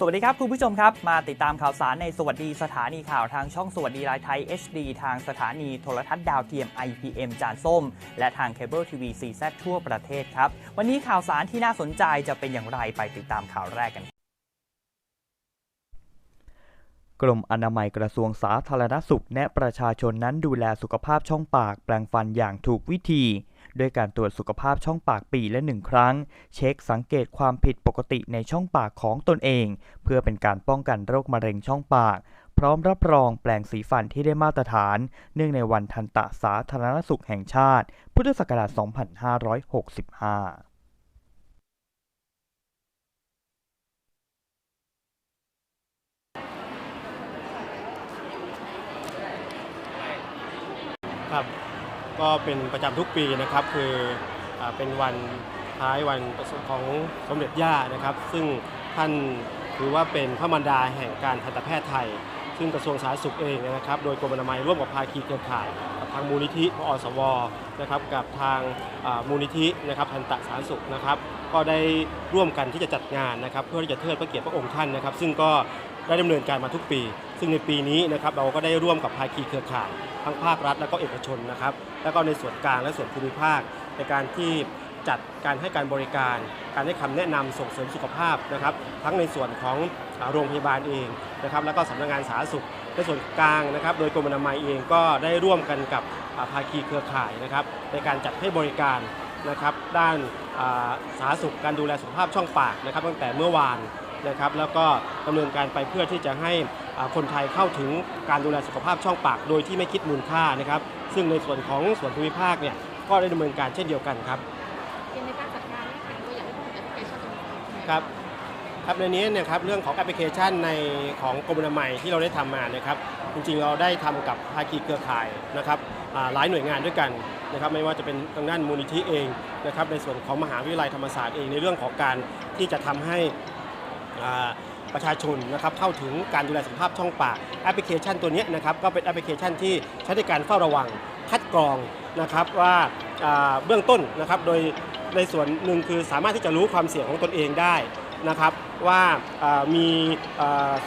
สวัสดีครับคุณผู้ชมครับ มาติดตามข่าวสารในสวัสดีสถานีข่าวทางช่องสวัสดีรายไทย HD ทางสถานีโทรทัศน์ดาวเทียม IPM จานส้ม และทางเคเบิลทีวี CZ ทั่วประเทศครับ วันนี้ข่าวสารที่น่าสนใจจะเป็นอย่างไรไปติดตามข่าวแรกกัน กรมอนามัยกระทรวงสาธารณสุข แนะประชาชนนั้นดูแลสุขภาพช่องปากแปลงฟันอย่างถูกวิธี ด้วยการตรวจสุขภาพช่องปากปีละหนึ่งครั้ง เช็คสังเกตความผิดปกติในช่องปากของตนเอง เพื่อเป็นการป้องกันโรคมะเร็งช่องปาก พร้อมรับรองแปลงสีฟันที่ได้มาตรฐาน เนื่องในวันทันตะสาธารณสุขแห่งชาติ พุทธศักราช 2565ครับ ก็เป็นประจำทุกปีนะครับ คืออเป็นวันท้ายวันประสูติของสมเด็จย่านะครับ ซึ่งท่านถือว่าเป็นพระมารดาแห่งการทันตแพทย์ไทย ซึ่งกระทรวงสาธารณสุขเองนะครับ โดยกรมอนามัยร่วมกับภาคีเครือข่ายกับทางมูลนิธิพอสวนะครับ กับทางมูลนิธินะครับทันตสาธารณสุขนะครับ ก็ได้ร่วมกันที่จะจัดงานนะครับ เพื่อที่จะเทิดพระเกียรติพระองค์ท่านนะครับ ซึ่งก็ ได้ดำเนินการมาทุกปี ซึ่งในปีนี้นะครับเราก็ได้ร่วมกับภาคีเครือข่าย ทั้งภาครัฐและก็เอกชนนะครับ แล้วก็ในส่วนกลางและส่วนภูมิภาค ในการที่จัดการให้การบริการ การให้คำแนะนำส่งเสริมสุขภาพนะครับ ทั้งในส่วนของโรงพยาบาลเองนะครับ แล้วก็สำนักงานสาธารณสุขในส่วนกลางนะครับ โดยกรมอนามัยเองก็ได้ร่วมกันกับภาคีเครือข่ายนะครับ ในการจัดให้บริการนะครับ ด้านสาธารณสุขการดูแลสุขภาพช่องปากนะครับ ตั้งแต่เมื่อวาน นะครับแล้วก็ดำเนินการไปเพื่อที่จะให้อ่าคนไทยเข้าถึงการดูแลสุขภาพช่องปาก โดยที่ไม่คิดมูลค่านะครับซึ่งในส่วนของส่วนภูมิภาคเนี่ยก็ได้ดำเนินการเช่นเดียวกันครับเป็นในการจัดการเนี่ยค่ะตัวอย่างที่พูดถึงแอปพลิเคชันตรงนี้ครับครับในนี้เนะครับเรื่องของแอปพลิเคชันในของกรมอนามัยที่เราได้ทำมานะครับจริงๆเราได้ทำกับภาคีเครือข่ายนะครับอ่าหลายหน่วยงานด้วยกันนะครับไม่ว่าจะเป็นทางด้านมูลนิธิเองนะครับในส่วนของมหาวิทยาลัยธรรมศาสตร์เองในเรื่องของการที่จะทำให้อ่า ประชาชนนะครับเข้าถึงการดูแลสุขภาพช่องปากแอปพลิเคชันตัวนี้นะครับก็เป็นแอปพลิเคชันที่ใช้ในการเฝ้าระวังคัดกรองนะครับว่าเบื้องต้นนะครับโดยในส่วนหนึ่งคือสามารถที่จะรู้ความเสี่ยงของตนเองได้นะครับว่ามี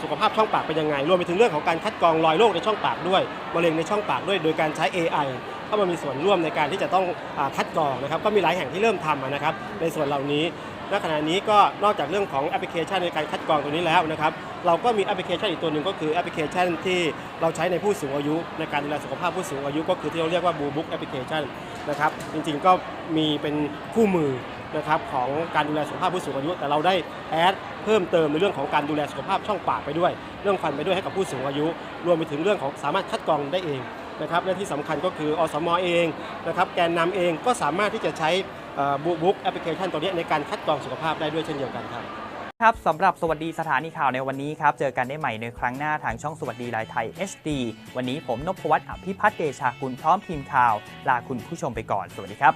สุขภาพช่องปากเป็นยังไง รวมไปถึงเรื่องของการคัดกรองรอยโรคในช่องปากด้วยมะเร็งในช่องปากด้วย โดยการใช้ AI เข้ามามีส่วนร่วมในการที่จะต้องอคัดกรองนะครับก็มีหลายแห่งที่เริ่มทำนะครับในส่วนเหล่านี้ ณขณะนี้ก็นอกจากเรื่องของแอปพลิเคชันในการคัดกรองตัวนี้แล้วนะครับเราก็มีแอปพลิเคชันอีกตัวหนึ่งก็คือแอปพลิเคชันที่เราใช้ในผู้สูงอายุ ในการดูแลสุขภาพผู้สูงอายุ ก็คือที่เราเรียกว่าบูบุ๊กแอปพลิเคชันนะครับจริงๆก็มีเป็นคู่มือนะครับของการดูแลสุขภาพผู้สูงอายุ แต่เราได้แอดเพิ่มเติมในเรื่องของการดูแลสุขภาพช่องปากไปด้วย เรื่องฟันไปด้วยให้กับผู้สูงอายุ รวมไปถึงเรื่องของสามารถคัดกรองได้เองนะครับและที่สำคัญก็คืออสมเองนะครับแกนนำเองก็สามารถที่จะใช้ บูบุ๊กแอปพลิเคชันตัวนี้ในการคัดกรองสุขภาพได้ด้วยเช่นเดียวกันครับครับสำหรับสวัสดีสถานีข่าวในวันนี้ครับ เจอกันได้ใหม่ในครั้งหน้าทางช่องสวัสดีรายไทย HD วันนี้ผมนพวัตอภิพัฒน์เดชาคุณพร้อมทีมข่าว ลาคุณผู้ชมไปก่อน สวัสดีครับ